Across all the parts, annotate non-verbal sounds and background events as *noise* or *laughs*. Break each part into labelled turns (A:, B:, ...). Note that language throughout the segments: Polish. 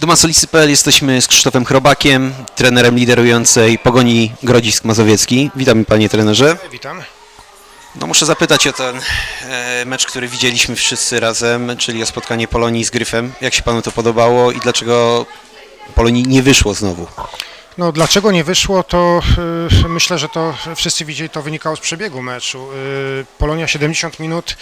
A: Duma Solisy.pl jesteśmy z Krzysztofem Chrobakiem, trenerem liderującej Pogoni Grodzisk Mazowiecki. Witam panie trenerze.
B: Witam.
A: No muszę zapytać o ten e, mecz, który widzieliśmy wszyscy razem, czyli o spotkanie Polonii z Gryfem. Jak się panu to podobało i dlaczego Polonii nie wyszło znowu?
B: No dlaczego nie wyszło, to y, myślę, że to wszyscy widzieli, to wynikało z przebiegu meczu. Y, Polonia 70 minut,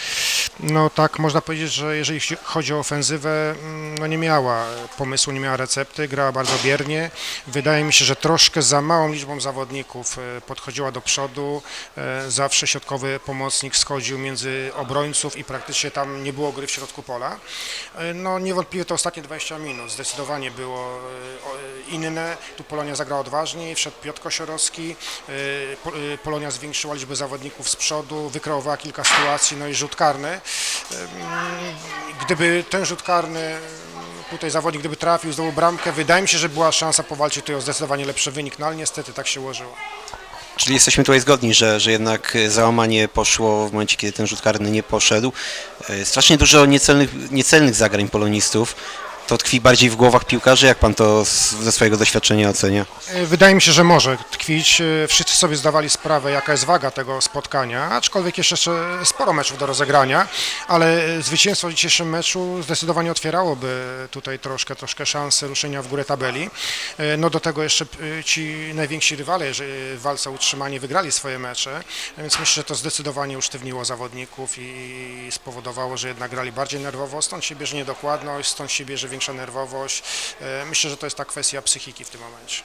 B: no tak można powiedzieć, że jeżeli chodzi o ofensywę, mm, no nie miała pomysłu, nie miała recepty, grała bardzo biernie. Wydaje mi się, że troszkę za małą liczbą zawodników y, podchodziła do przodu. Zawsze środkowy pomocnik schodził między obrońców i praktycznie tam nie było gry w środku pola. Y, No niewątpliwie to ostatnie 20 minut zdecydowanie było inne. Tu Polonia zagrała odważniej, wszedł Piotr Kosiorowski, y, y, Polonia zwiększyła liczbę zawodników z przodu, wykreowała kilka sytuacji, no i rzut karny. Gdyby ten rzut karny, tutaj zawodnik gdyby trafił, zdobył bramkę, wydaje mi się, że była szansa powalczyć tutaj o zdecydowanie lepszy wynik, no ale niestety tak się ułożyło.
A: Czyli jesteśmy tutaj zgodni, że, że jednak załamanie poszło w momencie, kiedy ten rzut karny nie poszedł. Strasznie dużo niecelnych, niecelnych zagrań polonistów. To tkwi bardziej w głowach piłkarzy. Jak pan to ze swojego doświadczenia ocenia?
B: E, Wydaje mi się, że może tkwić. E, Wszyscy sobie zdawali sprawę, jaka jest waga tego spotkania, aczkolwiek jeszcze sporo meczów do rozegrania, ale zwycięstwo w dzisiejszym meczu zdecydowanie otwierałoby tutaj troszkę, troszkę szansę ruszenia w górę tabeli. E, No do tego jeszcze ci najwięksi rywale w walce o utrzymanie wygrali swoje mecze, więc myślę, że to zdecydowanie usztywniło zawodników i spowodowało, że jednak grali bardziej nerwowo, stąd się bierze niedokładność, stąd się bierze większa nerwowość. E, Myślę, że to jest ta kwestia psychiki w tym momencie.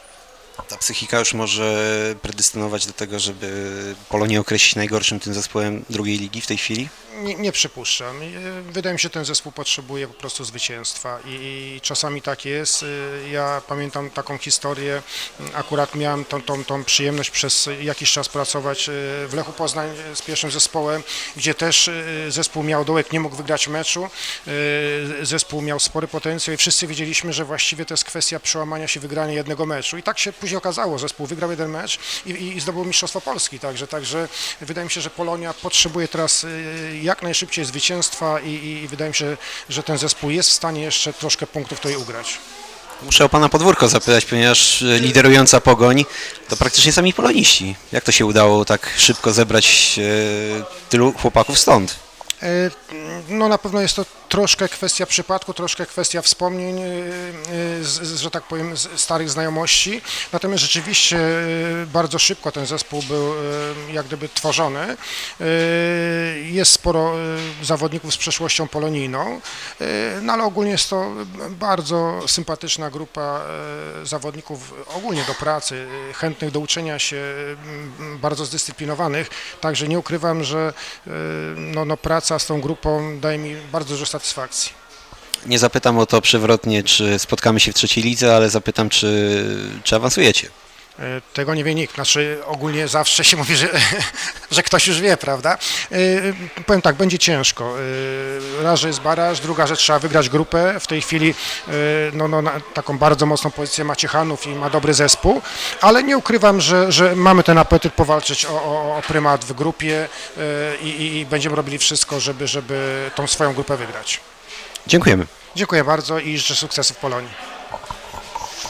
A: Ta psychika już może predestynować do tego, żeby Polonię określić najgorszym tym zespołem drugiej ligi w tej chwili?
B: Nie, nie przypuszczam. E, Wydaje mi się, że ten zespół potrzebuje po prostu zwycięstwa i, i czasami tak jest. E, Ja pamiętam taką historię, akurat miałem tą, tą, tą przyjemność przez jakiś czas pracować e, w Lechu Poznań e, z pierwszym zespołem, gdzie też zespół miał dołek, nie mógł wygrać meczu. Zespół miał spory potencjał i wszyscy wiedzieliśmy, że właściwie to jest kwestia przełamania się, wygrania jednego meczu. I tak się później okazało, zespół wygrał jeden mecz i, i, i zdobył Mistrzostwo Polski. Także, także wydaje mi się, że Polonia potrzebuje teraz y, jak najszybciej zwycięstwa i, i, i wydaje mi się, że ten zespół jest w stanie jeszcze troszkę punktów tutaj ugrać.
A: Muszę o pana podwórko zapytać, ponieważ e, liderująca Pogoń to praktycznie sami poloniści. Jak to się udało tak szybko zebrać e, tylu chłopaków stąd?
B: E, No na pewno jest to troszkę kwestia przypadku, troszkę kwestia wspomnień, e, e, że tak powiem, starych znajomości. Natomiast rzeczywiście bardzo szybko ten zespół był jak gdyby tworzony. Jest sporo zawodników z przeszłością polonijną, no ale ogólnie jest to bardzo sympatyczna grupa zawodników ogólnie do pracy, chętnych do uczenia się, bardzo zdyscyplinowanych. Także nie ukrywam, że no, no, praca z tą grupą daje mi bardzo dużo satysfakcji.
A: Nie zapytam o to przewrotnie, czy spotkamy się w trzeciej lidze, ale zapytam, czy, czy awansujecie.
B: E, Tego nie wie nikt. Znaczy ogólnie zawsze się *laughs* mówi, że, że ktoś już wie, prawda? E, Powiem tak, będzie ciężko. E, Raz, że jest baraż, druga, że trzeba wygrać grupę. W tej chwili no, no, na taką bardzo mocną pozycję ma Ciechanów i ma dobry zespół, ale nie ukrywam, że, że mamy ten apetyt powalczyć o, o, o prymat w grupie i, i, będziemy robili wszystko, żeby, żeby tą swoją grupę wygrać.
A: Dziękujemy.
B: Dziękuję bardzo i życzę sukcesu w Polonii.